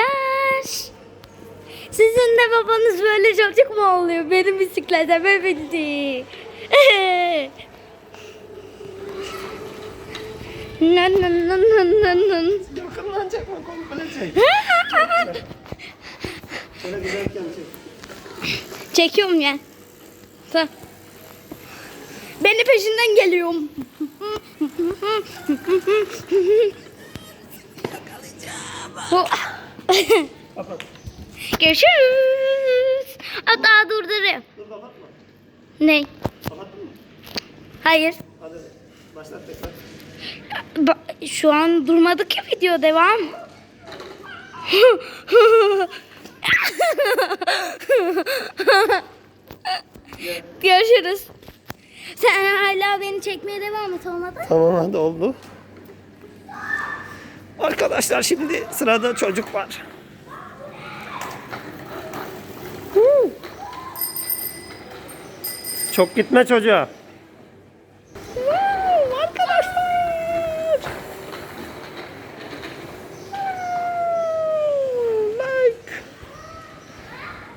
arkadaşlar. Sizin de babanız böyle çocuk mu oluyor? Benim bisiklete bindi. Nan nan nan nan nan nan. Yakından çekme komple çek. Şöyle güzelken çek. Çekiyorum ya. Tamam. Beni peşinden geliyorum. Bu- Kapat. Görüşürüz. Hatta durduruyorum. Dur kapatma. Ne? Kapattın mı? Hayır. Hadi başlat tekrar. Ba- Şu an durmadık ya video devam. Görüşürüz. Sen hala beni çekmeye devam et olmadı. Tamam hadi oldu. Arkadaşlar şimdi sırada çocuk var. Çok gitme çocuğa.